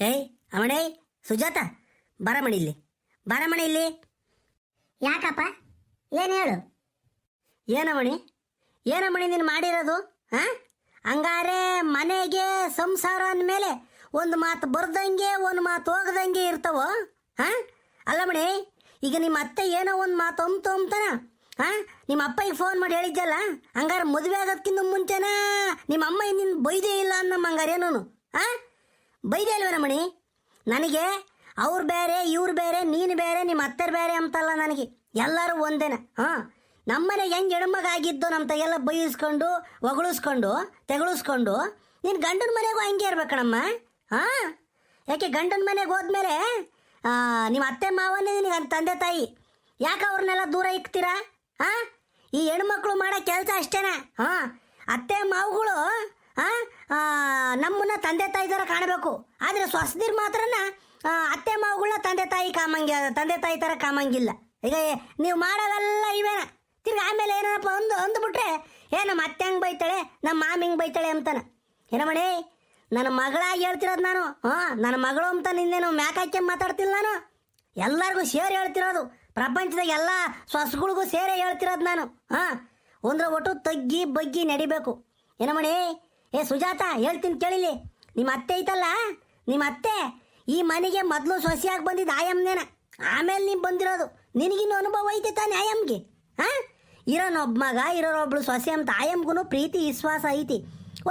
ಏಯ್ ಅವಣೇ ಸುಜಾತ ಬಾರಮಣಿ ಇಲ್ಲಿ. ಬಾರಮಣಿ ಇಲ್ಲಿ. ಯಾಕಪ್ಪ? ಏನು ಹೇಳು? ಏನವಣಿ ಏನಮಣಿ ನೀನು ಮಾಡಿರೋದು ಹಾ? ಹಂಗಾರೆ ಮನೆಗೆ ಸಂಸಾರ ಅಂದಮೇಲೆ ಒಂದು ಮಾತು ಬರ್ದಂಗೆ ಒಂದು ಮಾತು ಹೋಗದಂಗೆ ಇರ್ತಾವೋ ಹಾ? ಅಲ್ಲ ಮಣಿ ಈಗ ನಿಮ್ಮ ಅತ್ತೆ ಏನೋ ಒಂದು ಮಾತು ಅಂಬ್ತು ಅಂತಾನ ಹಾ? ನಿಮ್ಮ ಅಪ್ಪಗೆ ಫೋನ್ ಮಾಡಿ ಹೇಳಿದ್ದಲ್ಲ ಹಂಗಾರೆ ಮದುವೆ ಆಗೋದ್ಕಿಂತ ಮುಂಚೆನಾ ನಿಮ್ಮ ಅಮ್ಮ ನಿನ್ನ ಬೈದೇ ಇಲ್ಲ ಅನ್ನಮ್ಮ ಹಂಗಾರೆ ಏನೋನು ಹಾ? ಬೈದೇ ಇಲ್ವೇನ ಮಣಿ? ನನಗೆ ಅವ್ರು ಬೇರೆ, ಇವ್ರು ಬೇರೆ, ನೀನು ಬೇರೆ ನಿಮ್ಮ ಅತ್ತೆರು ಬೇರೆ ಅಂತಲ್ಲ ನನಗೆ. ಎಲ್ಲರೂ ಒಂದೇನ, ಹಾಂ? ನಮ್ಮನೆ ಹೆಂಗೆ ಹೆಣ್ಮಗ ಆಗಿದ್ದು ನಮ್ಮ ತಗೆಲ್ಲ ಬೈಸ್ಕೊಂಡು ಒಗಳಿಸ್ಕೊಂಡು ತೆಗಳಿಸ್ಕೊಂಡು, ನೀನು ಗಂಡನ ಮನೆಗೂ ಹಂಗೆ ಇರ್ಬೇಕಣಮ್ಮ, ಹಾಂ? ಯಾಕೆ ಗಂಡನ ಮನೆಗೆ ಹೋದ್ಮೇಲೆ ನಿಮ್ಮ ಅತ್ತೆ ಮಾವನೇ ನಿನಗೆ ತಂದೆ ತಾಯಿ. ಯಾಕೆ ಅವ್ರನ್ನೆಲ್ಲ ದೂರ ಇಕ್ತೀರಾ, ಹಾಂ? ಈ ಹೆಣ್ಮಕ್ಳು ಮಾಡೋ ಕೆಲಸ ಅಷ್ಟೇನಾ, ಹಾಂ? ಅತ್ತೆ ಮಾವುಗಳು ನಮ್ಮನ್ನ ತಂದೆ ತಾಯಿ ಥರ ಕಾಣಬೇಕು. ಆದರೆ ಸ್ವಸ್ತಿರ್ ಮಾತ್ರನ ಅತ್ತೆ ಮಾವುಗಳ ತಂದೆ ತಾಯಿ ಕಾಮಂಗಿ, ತಂದೆ ತಾಯಿ ಥರ ಕಾಮಂಗಿಲ್ಲ. ಈಗ ನೀವು ಮಾಡೋವೆಲ್ಲ ಇವೇನ? ತಿರ್ಗಿ ಆಮೇಲೆ ಏನಪ್ಪ ಒಂದು ಅಂದ್ಬಿಟ್ರೆ, ಏ, ನಮ್ಮ ಅತ್ತೆ ಹಂಗೆ ಬೈತಾಳೆ, ನಮ್ಮ ಮಾಮ ಹಿಂಗೆ ಬೈತಾಳೆ ಅಂತಾನೆ. ಏನ ನನ್ನ ಮಗಳಾಗಿ ಹೇಳ್ತಿರೋದು ನಾನು, ಹಾಂ, ನನ್ನ ಮಗಳು ಅಂತ ನಿನ್ನೇನು ಮ್ಯಾಕ್ ಹಾಕಿ ಮಾತಾಡ್ತಿಲ್ಲ ನಾನು. ಎಲ್ಲರಿಗೂ ಸೇರಿ ಹೇಳ್ತಿರೋದು. ಪ್ರಪಂಚದಾಗ ಎಲ್ಲ ಸೊಸಗಳಿಗೂ ಸೇರಿ ಹೇಳ್ತಿರೋದು ನಾನು, ಹಾಂ. ಒಂದ್ರ ಒಟ್ಟು ತಗ್ಗಿ ಬಗ್ಗಿ ನಡಿಬೇಕು. ಏನ ಏ, ಸುಜಾತ, ಹೇಳ್ತೀನಿ ಕೇಳಿಲಿ ನಿಮ್ಮ ಅತ್ತೆ ಐತಲ್ಲ? ನಿಮ್ಮ ಅತ್ತೆ, ಈ ಮನೆಗೆ ಮೊದಲು ಸೊಸೆಯಾಗಿ ಬಂದಿದ್ದು ಆಯಮ್ನೇನ ಆಮೇಲೆ ನೀವು ಬಂದಿರೋದು. ನಿನಗಿನ್ನು ಅನುಭವ ಐತೆ ತಾನೆ ಆಯಮ್ಗೆ? ಹಾಂ ಇರೋನೊಬ್ಬ ಮಗ, ಇರೋರೊಬ್ಳು ಸೊಸೆ ಅಂತ ಆಯಮ್ಗೂ ಪ್ರೀತಿ, ವಿಶ್ವಾಸ ಐತಿ.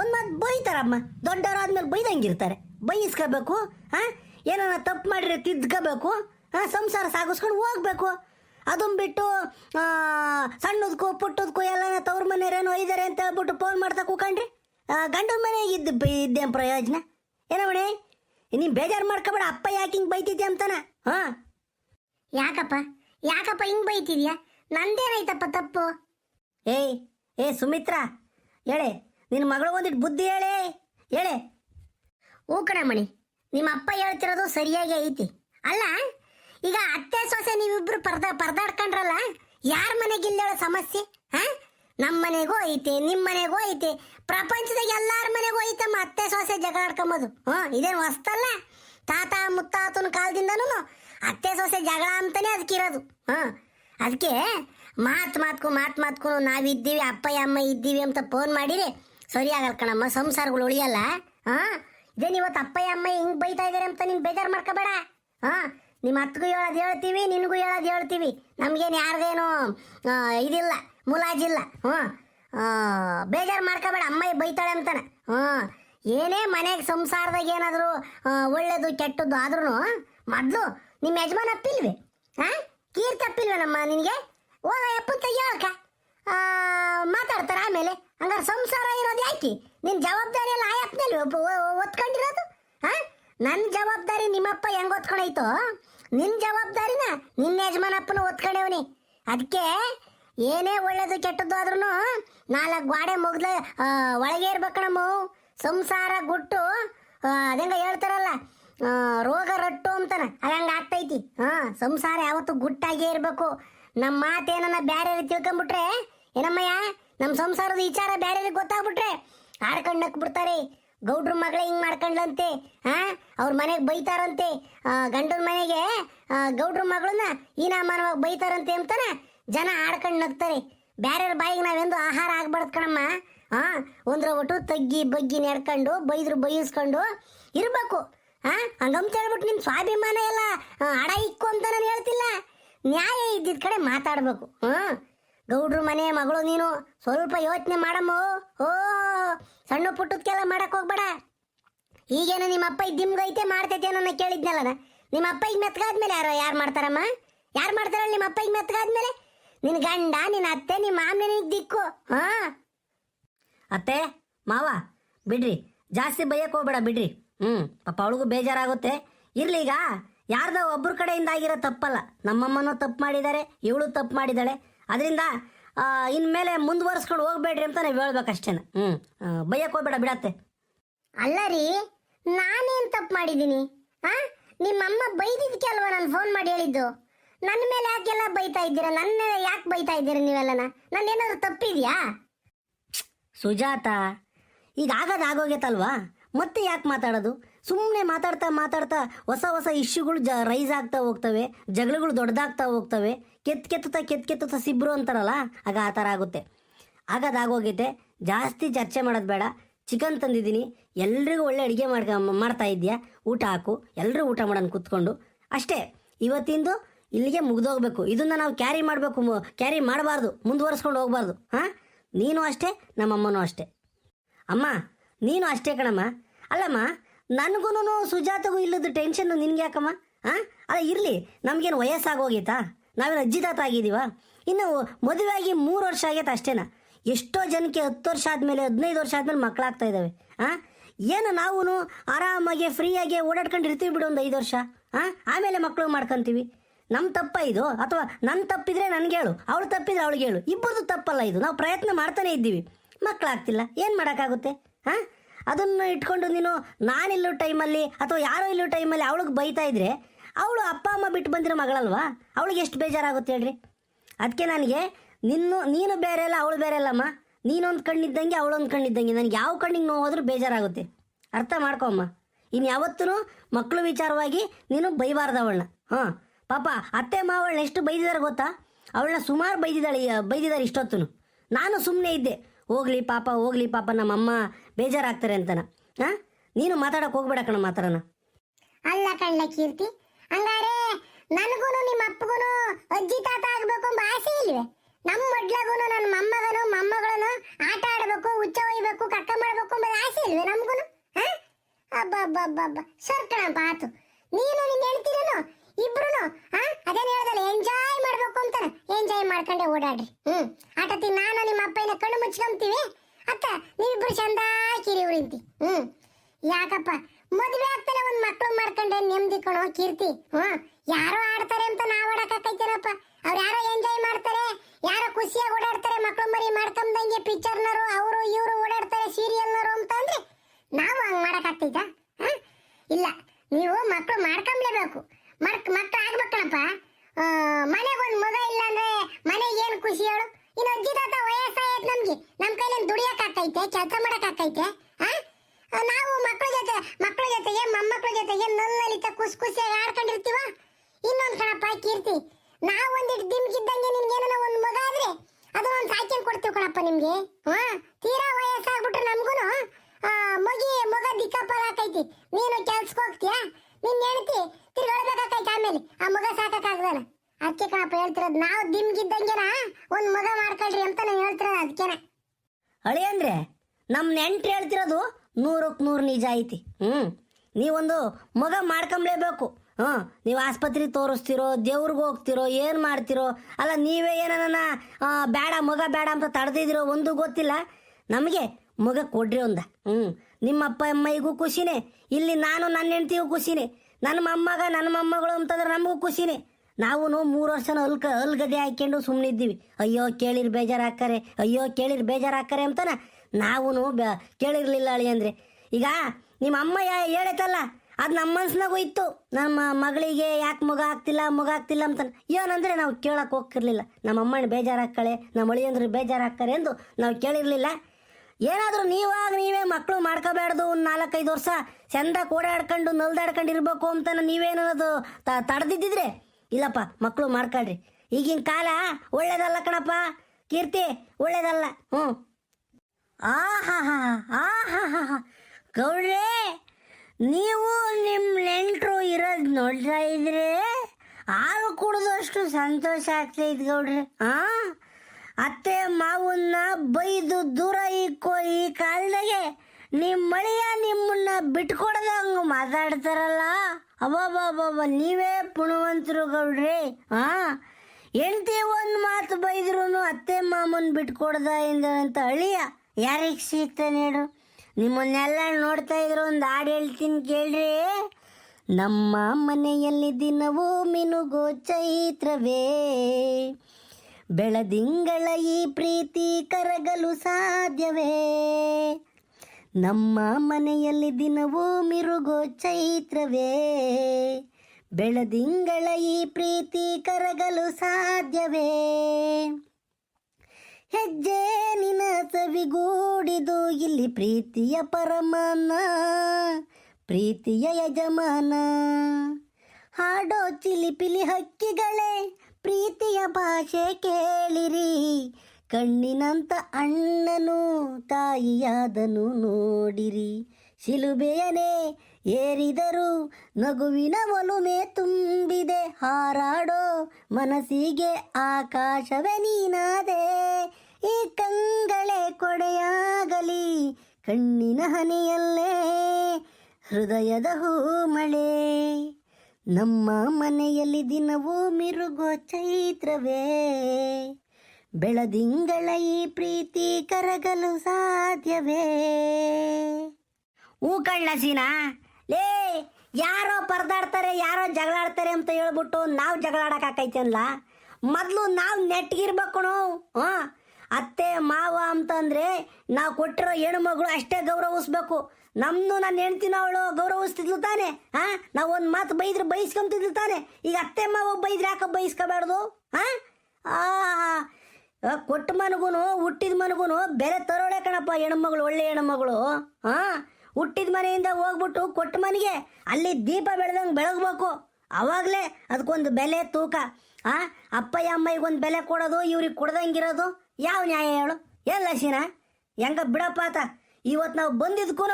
ಒಂದು ಮಾತು ಬೈತಾರಮ್ಮ. ದೊಡ್ಡವರಾದ್ಮೇಲೆ ಬೈದಂಗಿರ್ತಾರೆ. ಬೈಸ್ಕೋಬೇಕು ಹಾಂ ಏನಾರ ತಪ್ಪು ಮಾಡಿರಿ ತಿದ್ಕೋಬೇಕು ಹಾಂ ಸಂಸಾರ ಸಾಗಿಸ್ಕೊಂಡು ಹೋಗ್ಬೇಕು. ಅದನ್ನ ಬಿಟ್ಟು ಸಣ್ಣದಕ್ಕೂ ಪುಟ್ಟದಕ್ಕೂ ಎಲ್ಲ ತವ್ರ ಮನೆಯರೇನೋ ಇದ್ದಾರೆ ಅಂತ ಹೇಳ್ಬಿಟ್ಟು ಫೋನ್ ಮಾಡ್ತಾ ಕೂಕಂಡ್ರಿ ಗಂಡನ ಮನೆ ಇದ್ದು ಇದ್ದೇನು ಪ್ರಯೋಜನ. ಏನೋ ಬಿಡಿ ನೀನು ಬೇಜಾರು ಮಾಡ್ಕೊಬೇಡ ಅಪ್ಪ ಯಾಕೆ ಹಿಂಗೆ ಬೈತಿದ್ದೆ ಅಂತಾನ? ಹಾಂ? ಯಾಕಪ್ಪ ಯಾಕಪ್ಪ ಹಿಂಗ್ ಬೈತಿದ್ಯಾ? ನಂದೇನಾಯ್ತಪ್ಪ ತಪ್ಪು? ಏಯ್ ಏ ಸುಮಿತ್ರಾ ಹೇಳೆ ನಿನ್ನ ಮಗಳು ಒಂದಿಟ್ಟು ಬುದ್ಧಿ ಹೇಳೇ ಹೇಳೆ. ಹೂ ಕಣಮಣಿ ನಿಮ್ಮ ಅಪ್ಪ ಹೇಳ್ತಿರೋದು ಸರಿಯಾಗಿ ಐತಿ. ಅಲ್ಲ ಈಗ ಅತ್ತೆ ಸೊಸೆ ನೀವಿಬ್ರು ಪರ್ದ ಪರ್ದಾಡ್ಕೊಂಡ್ರಲ್ಲ ಯಾರ ಮನೆಗಿಲ್ಲ ಸಮಸ್ಯೆ ಹಾ? ನಮ್ಮ ಮನೆಗೂ ಐತೆ ನಿಮ್ಮ ಮನೆಗೂ ಐತೆ. ಪ್ರಪಂಚದಾಗ ಎಲ್ಲಾರ ಮನೆಗೂ ಐತೆ ಮತ್ತೆ ಸೊಸೆ ಜಗಳ ಆಡ್ಕೊಂಬೋದು. ಹ್ಞೂ, ಇದೇನು ಹೊಸ್ತಲ್ಲ? ತಾತ, ಮುತ್ತಾತನ ಕಾಲದಿಂದನೂ ಅತ್ತೆ ಸೊಸೆ ಜಗಳ ಅಂತಾನೆ ಅದಕ್ಕಿರೋದು ಹಾಂ ಅದಕ್ಕೆ ಮಾತು ಮಾತ್ಕು ಮಾತು ಮಾತ್ಕು ನಾವಿದ್ದೀವಿ ಅಪ್ಪ ಅಮ್ಮ ಇದ್ದೀವಿ ಅಂತ ಫೋನ್ ಮಾಡಿರಿ. ಸರಿ ಕಣಮ್ಮ, ಸಂಸಾರಗಳು ಉಳಿಯಲ್ಲ. ಹಾಂ ಇದೇನು ಇವತ್ತು ಅಪ್ಪ ಅಮ್ಮ ಹಿಂಗೆ ಬೈತಾ ಇದ್ದಾರೆ ಅಂತ ನೀನು ಬೇಜಾರು ಮಾಡ್ಕೋಬೇಡ. ಹಾಂ ನಿಮ್ಮ ಅತ್ತಿಗೂ ಹೇಳೋದು ಹೇಳ್ತೀವಿ, ನಿನಗೂ ಹೇಳೋದು ಹೇಳ್ತೀವಿ. ನಮಗೇನು ಯಾರಿಗೇನು ಇದಿಲ್ಲ. ಮುಲಾಜಿಲ್ಲ. ಹ್ಞೂ. ಬೇಜಾರು ಮಾಡ್ಕೋಬೇಡ ಅಮ್ಮಾಯಿ ಬೈತಾಳೆ ಅಂತಾನೆ. ಹ್ಞೂ. ಏನೇ ಮನೆಗೆ ಸಂಸಾರದಾಗ ಏನಾದರೂ ಒಳ್ಳೇದು ಕೆಟ್ಟದ್ದು ಆದ್ರೂ ಮೊದಲು ನಿಮ್ಮ ಯಜಮಾನ ಅಪ್ಪಿಲ್ವಿ? ಹಾಂ ಕೀರ್ತಿ ಅಪ್ಪಿಲ್ವೇನಮ್ಮ ನಿನಗೆ? ಹೋಗ ಅಪ್ಪನ ತೆಗಿಯೋಕ ಮಾತಾಡ್ತಾರೆ ಆಮೇಲೆ? ಹಂಗಾರೆ ಸಂಸಾರ ಇರೋದು ಯಾಕೆ? ನಿನ್ನ ಜವಾಬ್ದಾರಿ ಎಲ್ಲ ಆಯಪ್ಪನಲ್ಲಿ ಒತ್ಕೊಂಡಿರೋದು? ಹಾಂ ನನ್ನ ಜವಾಬ್ದಾರಿ ನಿಮ್ಮಪ್ಪ ಹೆಂಗೆ ಒತ್ಕೊಂಡೈತೋ ನಿನ್ನ ಜವಾಬ್ದಾರಿನ ನಿನ್ನ ಯಜಮಾನಪ್ಪನ ಒತ್ಕೊಂಡೇವನಿ. ಅದಕ್ಕೆ ಏನೇ ಒಳ್ಳೇದು ಕೆಟ್ಟದ್ದು ಆದ್ರೂ ನಾಲ್ಕು ಗ್ವಾಡೆ ಮುಗ್ದ ಒಳಗೆ ಇರ್ಬೇಕಣಮ್ಮ ಸಂಸಾರ ಗುಟ್ಟು ಅದಂಗ ಹೇಳ್ತಾರಲ್ಲ ರೋಗ ರಟ್ಟು ಅಂತಾನೆ, ಅದಂಗ ಆಗ್ತೈತಿ. ಹಾ, ಸಂಸಾರ ಯಾವತ್ತು ಗುಟ್ಟಾಗೇ ಇರಬೇಕು. ನಮ್ಮ ಮಾತೇನನ್ನ ಬ್ಯಾರೆ ತಿಳ್ಕೊಂಬಿಟ್ರೆ, ಏನಮ್ಮಯ್ಯ ನಮ್ಮ ಸಂಸಾರದ ವಿಚಾರ ಬ್ಯಾರೆ ಗೊತ್ತಾಗ್ಬಿಟ್ರೆ ಆಡ್ಕೊಂಡು ಬಿಡ್ತಾರೆ. ಗೌಡ್ರ ಮಗಳೇ ಹಿಂಗೆ ಮಾಡ್ಕೊಂಡ್ಲಂತೆ ಹಾ ಅವ್ರ ಮನೆಗೆ ಬೈತಾರಂತೆ. ಗಂಡನ ಮನೆಗೆ ಗೌಡ್ರ ಮಗಳನ್ನ ಈ ಬೈತಾರಂತೆ ಅಂತಾನೆ ಜನ ಆಡ್ಕೊಂಡು ನಗ್ತಾರೆ. ಬೇರೆಯವ್ರ ಬಾಯಿಗೆ ನಾವೆಂದು ಆಹಾರ ಆಗ್ಬಾರ್ದು ಕಣಮ್ಮ. ಹಾ ಒಂದ್ರ ಒಟ್ಟು ತಗ್ಗಿ ಬಗ್ಗಿ ನಡ್ಕೊಂಡು, ಬೈದ್ರು ಬೈಸ್ಕೊಂಡು ಇರಬೇಕು. ಹಾ ಹಂಗಂತ ಹೇಳ್ಬಿಟ್ಟು ನಿಮ್ಮ ಸ್ವಾಭಿಮಾನ ಎಲ್ಲ ಅಡ ಇಕ್ಕು ಅಂತ ನಾನು ಹೇಳ್ತಿಲ್ಲ. ನ್ಯಾಯ ಇದ್ದಿದ್ ಕಡೆ ಮಾತಾಡಬೇಕು. ಹ್ಞೂ ಗೌಡ್ರ ಮನೆ, ಮಗಳು ನೀನು, ಸ್ವಲ್ಪ ಯೋಚನೆ ಮಾಡಮ್ಮ. ಓ ಸಣ್ಣ ಪುಟ್ಟದ್ಕೆಲ್ಲ ಮಾಡಕ್ ಹೋಗ್ಬೇಡ. ಈಗೇನು ನಿಮ್ಮ ಅಪ್ಪ ದಿಮ್ಗೈತೆ ಮಾಡ್ತೈತೆ ನನ್ನ ಕೇಳಿದ್ನಲ್ಲ. ನಿಮ್ಮ ಈಗ ಮೆತ್ಗಾದ್ಮೇಲೆ ಯಾರೋ, ಯಾರು ಮಾಡ್ತಾರಮ್ಮ? ಯಾರು ಮಾಡ್ತಾರಲ್ಲ ನಿಮ್ಮ ಈಗ ಮೆತ್ಗಾದ್ಮೇಲೆ? ನಿನ್ನ ಗಂಡ ನಿನ್ನ ಅತ್ತೆ ನಿಮ್ಮ ನಿನ್ ದಿಕ್ಕು, ಹಾ? ಅತ್ತೆ, ಮಾವ, ಬಿಡ್ರಿ. ಜಾಸ್ತಿ ಬೈಯಕ್ ಹೋಗ್ಬೇಡ, ಬಿಡ್ರಿ. ಹ್ಮ್, ಪಾಪ ಅವಳಿಗೂ ಬೇಜಾರಾಗುತ್ತೆ. ಇರ್ಲಿ ಈಗ. ಯಾರ್ದೋ ಒಬ್ಬರ ಕಡೆಯಿಂದ ಆಗಿರೋ ತಪ್ಪಲ್ಲ. ನಮ್ಮಮ್ಮನೂ ತಪ್ಪು ಮಾಡಿದ್ದಾರೆ ಇವಳು ತಪ್ಪು ಮಾಡಿದ್ದಾಳೆ ಅದರಿಂದ ಇನ್ಮೇಲೆ ಮುಂದುವರ್ಸ್ಕೊಂಡು ಹೋಗ್ಬೇಡ್ರಿ ಅಂತ ನಾವು ಹೇಳ್ಬೇಕಷ್ಟೇ ಹ್ಞೂ ಬೈಯಕ್ ಹೋಗ್ಬೇಡ ಬಿಡತ್ತೆ ಅಲ್ಲ ರೀ, ನಾನೇನ್ ತಪ್ಪು ಮಾಡಿದ್ದೀನಿ? ಆ? ನಿಮ್ಮಮ್ಮ ಬೈದಿದ್ಕೆ ಅಲ್ವಾ ನಾನು ಫೋನ್ ಮಾಡಿ ಹೇಳಿದ್ದು? ನನ್ನ ಮೇಲೆ ಯಾಕೆಲ್ಲ ಬೈತಾ ಇದ್ದೀರಾ? ನನ್ನ ಯಾಕೆ ಬೈತಾ ಇದ್ದೀರಾ ನೀವೆಲ್ಲನ ನನ್ನ ಏನಾದ್ರು ತಪ್ಪಿದ್ಯಾ? ಸುಜಾತ, ಈಗ ಆಗೋದು ಆಗೋಗೈತಲ್ವಾ? ಮತ್ತೆ ಯಾಕೆ ಮಾತಾಡೋದು? ಸುಮ್ಮನೆ ಮಾತಾಡ್ತಾ ಮಾತಾಡ್ತಾ ಹೊಸ ಹೊಸ ಇಶ್ಯೂಗಳು ಜ ರೈಸ್ ಆಗ್ತಾ ಹೋಗ್ತವೆ, ಜಗಳಗಳು ದೊಡ್ಡದಾಗ್ತಾ ಹೋಗ್ತವೆ. ಕೆತ್ ಕೆತ್ತುತ್ತಾ ಕೆತ್ ಕೆತ್ತುತ್ತಾ ಸಿಬ್ರು ಅಂತಾರಲ್ಲ, ಆಗ ಆ ಥರ ಆಗುತ್ತೆ. ಆಗ ಆಗೋಗೈತೆ. ಜಾಸ್ತಿ ಚರ್ಚೆ ಮಾಡೋದು ಬೇಡ. ಚಿಕನ್ ತಂದಿದ್ದೀನಿ. ಎಲ್ರಿಗೂ ಒಳ್ಳೆ ಅಡುಗೆ ಮಾಡ್ಕ ಮಾಡ್ತಾ ಇದೆಯಾ ಊಟ ಹಾಕು. ಎಲ್ಲರೂ ಊಟ ಮಾಡೋಣ ಕೂತ್ಕೊಂಡು. ಅಷ್ಟೇ. ಇವತ್ತಿಂದು ಇಲ್ಲಿಗೆ ಮುಗ್ದೋಗ್ಬೇಕು. ಇದನ್ನ ನಾವು ಕ್ಯಾರಿ ಮಾಡಬೇಕು ಕ್ಯಾರಿ ಮಾಡಬಾರ್ದು, ಮುಂದುವರ್ಸ್ಕೊಂಡು ಹೋಗ್ಬಾರ್ದು, ಹಾಂ? ನೀನು ಅಷ್ಟೇ, ನಮ್ಮಮ್ಮನೂ ಅಷ್ಟೇ. ಅಮ್ಮ, ನೀನು ಅಷ್ಟೇ ಕಣಮ್ಮ. ಅಲ್ಲಮ್ಮ ನನಗೂ ಸುಜಾತಗೂ ಇಲ್ಲದ ಟೆನ್ಷನ್ನು ನಿನ್ಗೆ ಯಾಕಮ್ಮ, ಹಾಂ? ಅಲ್ಲ, ಇರಲಿ, ನಮಗೇನು ವಯಸ್ಸಾಗೋಗೈತಾ ನಾವೇನು ಅಜ್ಜಿ ತಾತ ಆಗಿದ್ದೀವ? ಇನ್ನು ಮದುವೆ ಆಗಿ ಮೂರು ವರ್ಷ ಆಗೈತೆ ಅಷ್ಟೇನಾ? ಎಷ್ಟೋ ಜನಕ್ಕೆ ಹತ್ತು ವರ್ಷ ಆದಮೇಲೆ, ಹದಿನೈದು ವರ್ಷ ಆದಮೇಲೆ ಮಕ್ಕಳಾಗ್ತಾ ಇದ್ದಾವೆ, ಹಾಂ? ಏನು ನಾವು ಆರಾಮಾಗಿ ಫ್ರೀಯಾಗಿ ಓಡಾಡ್ಕೊಂಡು ಇರ್ತೀವಿ ಬಿಡು ಒಂದು ಐದು ವರ್ಷ, ಹಾಂ? ಆಮೇಲೆ ಮಕ್ಕಳು ಮಾಡ್ಕೊಂತೀವಿ. ನಮ್ಮ ತಪ್ಪ ಇದು ಅಥವಾ ನನ್ನ ತಪ್ಪಿದ್ರೆ ನನಗೆ ಹೇಳು, ಅವಳು ತಪ್ಪಿದ್ರೆ ಅವಳಿಗೆ ಹೇಳು. ಇಬ್ಬರದು ತಪ್ಪಲ್ಲ ಇದು. ನಾವು ಪ್ರಯತ್ನ ಮಾಡ್ತಾನೆ ಇದ್ದೀವಿ. ಮಕ್ಕಳಾಗ್ತಿಲ್ಲ ಏನು ಮಾಡೋಕ್ಕಾಗುತ್ತೆ ಹಾಂ ಅದನ್ನು ಇಟ್ಕೊಂಡು ನೀನು ನಾನಿಲ್ಲೋ ಟೈಮಲ್ಲಿ ಅಥವಾ ಯಾರೋ ಇಲ್ಲೋ ಟೈಮಲ್ಲಿ ಅವಳಿಗೆ ಬೈತಾ ಇದ್ರೆ, ಅವಳು ಅಪ್ಪ, ಅಮ್ಮ ಬಿಟ್ಟು ಬಂದಿರೋ ಮಗಳಲ್ವಾ? ಅವಳಿಗೆ ಎಷ್ಟು ಬೇಜಾರಾಗುತ್ತೆ ಹೇಳ್ರಿ. ಅದಕ್ಕೆ ನನಗೆ ನಿನ್ನು, ನೀನು ಬೇರೆ ಅಲ್ಲ, ಅವಳು ಬೇರೆ ಅಲ್ಲಮ್ಮ. ನೀನೊಂದು ಕಣ್ಣಿದ್ದಂಗೆ ಅವಳೊಂದು ಕಣ್ಣಿದ್ದಂಗೆ. ನನಗೆ ಯಾವ ಕಣ್ಣಿಗೆ ನೋವು ಹೋದ್ರೂ ಬೇಜಾರಾಗುತ್ತೆ. ಅರ್ಥ ಮಾಡ್ಕೊಮ್ಮ ಇನ್ಯಾವತ್ತೂ ಮಕ್ಕಳು ವಿಚಾರವಾಗಿ ನೀನು ಬೈಬಾರ್ದವಳನ್ನ ಹಾಂ. ಪಾಪ ಅತ್ತೆ ಮಾವಳನ್ನ ಎಷ್ಟು ಬೈದಿದ್ದಾರೆ ಗೊತ್ತಾ? ಅವಳನ್ನ ಸುಮಾರು ಬೈದಿದ್ದಾಳೆ ಬೈದಿದ್ದಾರೆ ಇಷ್ಟೊತ್ತು ನಾನು ಸುಮ್ಮನೆ ಇದ್ದೆ. ಹೋಗ್ಲಿ ಪಾಪ ಹೋಗ್ಲಿ ಪಾಪ, ನಮ್ಮಮ್ಮ ಬೇಜಾರಾಗ್ತಾರೆ ಅಂತನ. ಹಾ? ನೀನು ಮಾತಾಡಕ್ಕೆ ಹೋಗ್ಬೇಡ ಕಣ ಮಾತಾಡೋಣ. ಅಲ್ಲ ಕಣ್ಣ ಕೀರ್ತಿ, ಹಂಗಾರೆ ನನಗೂನು ನಿಮ್ಮ ಅಪ್ಪಗೂನು ಅಜ್ಜಿ ತಾತ ಆಗ್ಬೇಕು ಎಂಬ ಆಸೆ ಇಲ್ವೇ? ನಮ್ಮ ಮೊಡ್ಲಗೂನು ನನ್ನ ಮೊಮ್ಮಗನು ಮೊಮ್ಮಗಳನ್ನು ಆಟ ಆಡಬೇಕು, ಹುಚ್ಚ ಒಯ್ಬೇಕು ಕಕ್ಕ ಮಾಡಬೇಕು ಎಂಬ ಆಸೆ ಇಲ್ವೇ ನಮ್ಗೂನು? ಹಾ? ಅಬ್ಬ ಅಬ್ಬ ಅಬ್ಬ ಸರ್ ಕಣಪ್ಪ, ಆತು. ನೀನು ನಿನ್ನ ಹೆಣ್ತಿರೇನು ಇಬ್ರು ಹಾ ಅದೇನು ಹೇಳ್ದಲ್ಲ ಎಂಜಾಯ್ ಮಾಡ್ಬೇಕು ಅಂತಾನೆ. ಎಂಜಾಯ್ ಮಾಡ್ಕೊಂಡೆ ಓಡಾಡ್ರಿ. ಹ್ಮ್. ಆಟತಿ ನಾನು ನಿಮ್ಮ ಅಪ್ಪನ ಕಣ್ಣು ಮುಚ್ಕೊಂತೀವಿ. ಅತ್ತ ನೀವಿಬ್ರು ಚಂದ ಕಿರಿ ಉರಿಂತಿ. ಹ್ಮ್. ಯಾಕಪ್ಪ? ಮದ್ವೆ ಆಗ್ತಾನೆ ಒಂದ್ ಮಕ್ಳು ಮಾಡ್ಕೊಂಡೆ, ನೆಮ್ಮದಿ ಕಣೋ, ಕೀರ್ತಿ. ಹ್ಮ್. ಯಾರೋ ಆಡ್ತಾರೆ ಅಂತ ನಾವ್ ಆಡಕ್ಕಾಕೈತೇನಪ್ಪ ಅವ್ರು ಯಾರೋ ಎಂಜಾಯ್ ಮಾಡ್ತಾರೆ, ಯಾರೋ ಖುಷಿಯಾಗಿ ಓಡಾಡ್ತಾರೆ, ಮಕ್ಳು ಮರಿ ಮಾಡ್ಕೊಂಡಂಗೆ ಪಿಕ್ಚರ್ನರು ಅವರು ಇವರು ಓಡಾಡ್ತಾರೆ ಸೀರಿಯಲ್ನರು ಅಂತ ಅಂದ್ರೆ ನಾವು ಹಂಗ್ ಮಾಡಕ್ಕಾಗ್ತೈತ ಇಲ್ಲ, ನೀವು ಮಕ್ಳು ಮಾಡ್ಕೊಂಬ್ಲೇಬೇಕು. ಮಕ್ ಮತ್ತೆ ಆಗ್ಬೇಕಣಪ್ಪ ಮನೆಗೆ ಒಂದ್ ಮಗ ಇಲ್ಲ ಅಂದ್ರೆ ಮನೆಗೆ ಏನು ಖುಷಿ ಹೇಳು? ಇನ್ನು ಅಜ್ಜಿ ತಾತ ವಯಸ್ಸಾಯ್ತು ನಮ್ಗೆ. ನಮ್ ಕೈಲಿ ದುಡಿಯಕ್ ಆಗ್ತೈತೆ ಕೆಲಸ ಮಾಡಕ್ ಆಗ್ತೈತೆ ಆ? ನಾವು ಮಕ್ಕಳ ಜೊತೆ ಮಕ್ಕಳ ಜೊತೆಗೆ ಮೊಮ್ಮಕ್ಕಳ ಜೊತೆಗೆ ನಲ್ಲಲಿತ ಖುಷಿ ಖುಷಿಯಾಗಿ ಆಡ್ಕೊಂಡಿರ್ತೀವ? ಇನ್ನೊಂದ್ ಕಣಪ್ಪ ಕೀರ್ತಿ ನಾವ್ ಒಂದಿಟ್ಟು ದಿಮ್ಗಿದ್ದಂಗೆ ನಿಮ್ಗೆ ಏನೋ ಒಂದ್ ಮಗ ಆದ್ರೆ ಅದು ಒಂದು ಸಾಕ್ಯಂಗ್ ಕೊಡ್ತೀವಿ ಕಣಪ್ಪ ನಿಮ್ಗೆ? ಹಾ ತೀರಾ ವಯಸ್ಸಾಗ್ಬಿಟ್ರೆ ನಮ್ಗೂನು ಆ, ಮಗಿ ಮಗ ದಿಕ್ಕಪ್ಪಲ ಹಾಕೈತಿ ನೀನು ಕೆಲ್ಸಕ್ಕೆ ಹೋಗ್ತೀಯಾ? ನಿನ್ ಹೇಳ್ತಿ ತಿರ್ಗಾಡ್ಬೇಕಾಕೈತಿ ಆಮೇಲೆ ಆ ಮಗ ಸಾಕಾಗದನ ಅದಕ್ಕೆ ಹೇಳ್ತಿರೋದು ನಾವು ದಿಮ್ಗಿದ್ದಂಗೆನ? ಒಂದ್ ಮಗ ಮಾಡ್ಕೊಳ್ರಿ ಅಂತ ನಾನು ಹೇಳ್ತಿರೋದು ಅದಕ್ಕೆನ ಅಳಿ ಅಂದ್ರೆ ನಮ್ಮ ನೆಂಟ್ರು ಹೇಳ್ತಿರೋದು ನೂರಕ್ಕೆ ನೂರು ನಿಜ ಐತಿ. ಹ್ಮ್. ನೀವೊಂದು ಮಗ ಮಾಡ್ಕೊಂಬ್ಲೇಬೇಕು. ಹ್ಞೂ ನೀವು ಆಸ್ಪತ್ರೆ ತೋರಿಸ್ತಿರೋ, ದೇವ್ರಿಗೆ ಹೋಗ್ತಿರೋ, ಏನು ಮಾಡ್ತಿರೋ, ಅಲ್ಲ ನೀವೇ ಏನನ್ನ ಬೇಡ ಮಗ ಬೇಡ ಅಂತ ತಡೆದಿದಿರೋ ಒಂದು ಗೊತ್ತಿಲ್ಲ. ನಮಗೆ ಮಗ ಕೊಡ್ರಿ ಒಂದ. ಹ್ಮ್. ನಿಮ್ಮ ಅಪ್ಪ ಅಮ್ಮಯಿಗೂ ಖುಷಿನೇ. ಇಲ್ಲಿ ನಾನು ನನ್ನ ಹೆಂಡ್ತಿಗೂ ಖುಷಿನೇ. ನನ್ನ ಮೊಮ್ಮಗ ನನ್ನ ಮೊಮ್ಮಗಳು ಅಂತಂದ್ರೆ ನಮಗೂ ಖುಷಿನೇ. ನಾವು ಮೂರು ವರ್ಷನ ಅಲ್ಕ ಅಲ್ಗದೆ ಹಾಕ್ಯಂಡು ಸುಮ್ಮನಿದ್ದೀವಿ ಅಯ್ಯೋ ಕೇಳಿರ್ ಬೇಜಾರಾಕ್ತಾರೆ ಅಯ್ಯೋ ಕೇಳಿರ್ ಬೇಜಾರಾಕ್ತಾರೆ ಅಂತನ ನಾವು ಕೇಳಿರ್ಲಿಲ್ಲ ಅಳಿ ಅಂದರೆ. ಈಗ ನಿಮ್ಮ ಅಮ್ಮ ಹೇಳೈತಲ್ಲ, ಅದು ನಮ್ಮ ಮನ್ಸ್ನಾಗೂ ಇತ್ತು. ನಮ್ಮ ಮಗಳಿಗೆ ಯಾಕೆ ಮಗ ಆಗ್ತಿಲ್ಲ ಮಗ ಆಗ್ತಿಲ್ಲ ಅಂತಾನೆ. ಏನಂದ್ರೆ ನಾವು ಕೇಳಕ್ಕೆ ಹೋಗ್ತಿರ್ಲಿಲ್ಲ. ನಮ್ಮ ಅಮ್ಮನ ಬೇಜಾರಾಕ್ಕಳೆ ನಮ್ಮ ಅಳಿಯಂದ್ರೆ ಹಾಕಾರೆ ಎಂದು ನಾವು ಕೇಳಿರ್ಲಿಲ್ಲ. ಏನಾದರೂ ನೀವಾಗ ನೀವೇ ಮಕ್ಕಳು ಮಾಡ್ಕೋಬಾರ್ದು ಒಂದು ನಾಲ್ಕೈದು ವರ್ಷ ಚಂದ ಓಡಾಡ್ಕೊಂಡು ನಲ್ದಾಡ್ಕೊಂಡು ಇರಬೇಕು ಅಂತ ನೀವೇನದು ತಡೆದಿದ್ದಿದ್ರೆ? ಇಲ್ಲಪ್ಪ ಮಕ್ಕಳು ಮಾಡ್ಕೊಳ್ರಿ. ಈಗಿನ ಕಾಲ ಒಳ್ಳೇದಲ್ಲ ಕಣಪ್ಪ. ಕೀರ್ತಿ, ಒಳ್ಳೇದಲ್ಲ. ಹ್ಞೂ. ಆಹಾ ಹಾ ಗೌಡ್ರೆ, ನೀವು ನಿಮ್ಮ ನೆಂಟರು ಇರೋದು ನೋಡ್ತಾ ಇದ್ರೆ ಹಾಲು ಕುಡಿದಷ್ಟು ಸಂತೋಷ ಆಗ್ತೈತೆ ಗೌಡ್ರಿ ಹಾಂ ಅತ್ತೆ ಮಾವನ್ನ ಬೈದು ದೂರ ಇಕ್ಕೋ ಈ ಕಾಲದಾಗೆ ನಿಮ್ಮ ಮಳೆಯ ನಿಮ್ಮನ್ನ ಬಿಟ್ಕೊಡ್ದಂಗೆ ಮಾತಾಡ್ತಾರಲ್ಲ? ಅಬ್ಬಬ್ಬಬ್ಬ, ನೀವೇ ಪುಣವಂತರು ಗೌಡ್ರಿ ಹಾ ಹೆಂಡತಿ ಒಂದು ಮಾತು ಬೈದ್ರು ಅತ್ತೆ ಮಾಮನ್ ಬಿಟ್ಕೊಡ್ದ ಎಂದ ಅಂತ ಅಳಿಯ ಯಾರಿಗೆ ಸಿಗ್ತಾನೆ ಹೇಳು ನಿಮ್ಮನ್ನೆಲ್ಲ ನೋಡ್ತಾ ಇದ್ರು ಒಂದು ಹಾಡು ಹೇಳ್ತೀನಿ ಕೇಳ್ರಿ. ನಮ್ಮ ಮನೆಯಲ್ಲಿ ದಿನವೂ ಮಿನುಗೋ ಚೈತ್ರವೇ. ಬೆಳದಿಂಗಳ ಈ ಪ್ರೀತಿ ಕರಗಲು ಸಾಧ್ಯವೇ. ನಮ್ಮ ಮನೆಯಲ್ಲಿ ದಿನವೂ ಮಿರುಗೋ ಚೈತ್ರವೇ. ಬೆಳದಿಂಗಳ ಈ ಪ್ರೀತಿ ಕರಗಲು ಸಾಧ್ಯವೇ. ಹೆಜ್ಜೆ ನಿನ ಸವಿಗೂಡಿದು ಇಲ್ಲಿ ಪ್ರೀತಿಯ ಪರಮಾನ, ಪ್ರೀತಿಯ ಯಜಮಾನ. ಹಾಡೋ ಚಿಲಿಪಿಲಿ ಹಕ್ಕಿಗಳೇ, ಪ್ರೀತಿಯ ಭಾಷೆ ಕೇಳಿರಿ. ಕಣ್ಣಿನಂತ ಅಣ್ಣನು ತಾಯಿಯಾದನು ನೋಡಿರಿ. ಶಿಲುಬೆಯನೇ, ಏರಿದರು ನಗುವಿನ ಒಲುಮೆ ತುಂಬಿದೆ. ಹಾರಾಡೋ ಮನಸ್ಸಿಗೆ ಆಕಾಶವೇ ನೀನಾದೆ. ಈ ಕಂಗಳೆ ಕೊಡೆಯಾಗಲಿ ಕಣ್ಣಿನ ಹನಿಯಲ್ಲೇ. ಹೃದಯದ ಹೂಮಳೆ, ನಮ್ಮ ಮನೆಯಲ್ಲಿ ದಿನವೂ ಮಿರುಗೋ ಚೈತ್ರವೇ. ಬೆಳದಿಂಗಳ ಈ ಪ್ರೀತಿ ಕರಗಲು ಸಾಧ್ಯವೇ? ಹೂ ಲೇ, ಯಾರೋ ಪರದಾಡ್ತಾರೆ, ಯಾರೋ ಜಗಳಾಡ್ತಾರೆ ಅಂತ ಹೇಳ್ಬಿಟ್ಟು ನಾವು ಜಗಳಾಡಕ್ಕಾಕೈತೆ ಅಲ್ಲ ಮೊದಲು ನಾವು ನೆಟ್ಗಿರ್ಬೇಕು ಹಾಂ? ಅತ್ತೆ, ಮಾವ ಅಂತಂದ್ರೆ ನಾವು ಕೊಟ್ಟಿರೋ ಹೆಣ್ಣು ಮಗಳು ಅಷ್ಟೇ ಗೌರವಿಸ್ಬೇಕು. ನಮ್ನು ನನ್ನ ಹೆಣ್ತಿನ ಅವಳು ಗೌರವಿಸ್ತಿದ್ಲು ತಾನೆ, ಹಾ? ನಾವು ಒಂದು ಮಾತು ಬೈದ್ರೆ ಬೈಸ್ಕೊಂತಿದ್ಲು ತಾನೆ. ಈಗ ಅತ್ತೆ, ಮಾವ ಬೈದ್ರೆ ಯಾಕೆ ಬೈಸ್ಕೋಬಾರ್ದು ಹಾ? ಆ. ಕೊಟ್ಟ ಮನಗೂನು, ಹುಟ್ಟಿದ ಮನಗೂನು ಬೆಲೆ ತರೋಳೆ ಕಣಪ್ಪ ಹೆಣ್ಮಗಳು, ಒಳ್ಳೆ ಹೆಣ್ಮಗಳು. ಹಾ ಹುಟ್ಟಿದ ಮನೆಯಿಂದ ಹೋಗ್ಬಿಟ್ಟು ಕೊಟ್ಟ ಮನೆಗೆ ಅಲ್ಲಿ ದೀಪ ಬೆಳೆದಂಗೆ ಬೆಳಗ್ಬೇಕು. ಅವಾಗಲೇ ಅದಕ್ಕೊಂದು ಬೆಲೆ ತೂಕ. ಆ, ಅಪ್ಪಯ್ಯ ಅಮ್ಮಯ್ಯ ಒಂದು ಬೆಲೆ ಕೊಡೋದು, ಇವ್ರಿಗೆ ಕೊಡ್ದಂಗಿರೋದು ಯಾವ ನ್ಯಾಯ ಹೇಳು? ಎಲ್ಲ ಶಿನ ಹೆಂಗ ಬಿಡಪ್ಪ ಆತ? ಇವತ್ತು ನಾವು ಬಂದಿದ್ಕೂ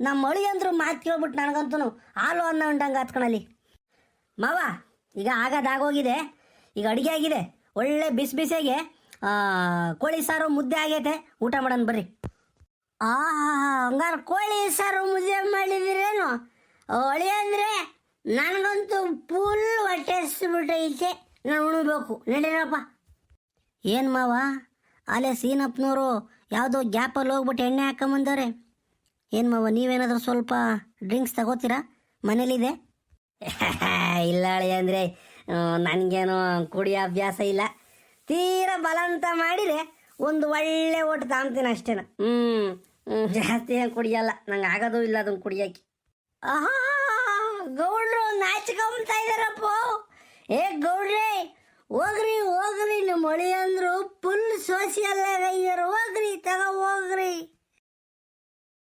ನಮ್ಮ ಅಂದ್ರು ಮಾತು ಕೇಳ್ಬಿಟ್ಟು ನನಗಂತೂ ಹಾಲು ಅನ್ನ ಉಂಟಂಗೆ ಹತ್ಕೊಳಲಿ ಮಾವ, ಈಗ ಆಗದಾಗೋಗಿದೆ ಈಗ ಅಡುಗೆ ಆಗಿದೆ. ಒಳ್ಳೆ ಬಿಸಿ ಬಿಸಿಯಾಗೆ ಕೋಳಿ ಸಾರು ಮುದ್ದೆ ಆಗೈತೆ. ಊಟ ಮಾಡೋಣ ಬರ್ರಿ. ಆ, ಹಂಗಾರೆ ಕೋಳಿ ಸಾರು ಮುದ್ದೆ ಮಾಡಿದಿರೇನು? ಹೊಳೆ ಅಂದರೆ ನನಗಂತೂ ಫುಲ್ ಹೊಟ್ಟೆ ಹಸ್ಬಿಟ್ಟೈತೆ. ನಾನು ಉಣ್ಬೇಕು. ನಡೀರಪ್ಪ. ಏನು ಮಾವ? ಅಲ್ಲೇ ಸೀನಪ್ಪನವರು ಯಾವುದೋ ಗ್ಯಾಪಲ್ಲಿ ಹೋಗ್ಬಿಟ್ಟು ಎಣ್ಣೆ ಹಾಕೊಂಬಂದವ್ರೆ. ಏನು ಮಾವ, ನೀವೇನಾದರೂ ಸ್ವಲ್ಪ ಡ್ರಿಂಕ್ಸ್ ತಗೋತೀರಾ? ಮನೇಲಿದೆ. ಇಲ್ಲ ಅಳಿ ಅಂದರೆ ನನಗೇನು ಕುಡಿಯೋ ಅಭ್ಯಾಸ ಇಲ್ಲ. ತೀರಾ ಬಲಂತ ಮಾಡಿದ್ರೆ ಒಂದು ಒಳ್ಳೆ ಓಟ್ ತಾಂತೀನಿ ಅಷ್ಟೇನ. ಹ್ಞೂ ಹ್ಞೂ ಜಾಸ್ತಿ ಏನು ಕುಡಿಯಲ್ಲ ನಂಗೆ ಆಗೋದು ಇಲ್ಲ ಅದನ್ನು ಕುಡಿಯೋಕೆ ಆಹಾ ಗೌಡ್ರು ನಾಚ್ಕೊಂತ ಇದಾರಪ್ಪ. ಏ ಗೌಡ್ರೆ ಹೋಗ್ರಿ ಹೋಗ್ರಿ ನಿಮ್ಮ ಮಳಿ ಅಂದ್ರು ಫುಲ್ ಸೋಸಿಯಲ್ ಇದಾರೆ ಹೋಗ್ರಿ ತಗೋ ಹೋಗ್ರಿ.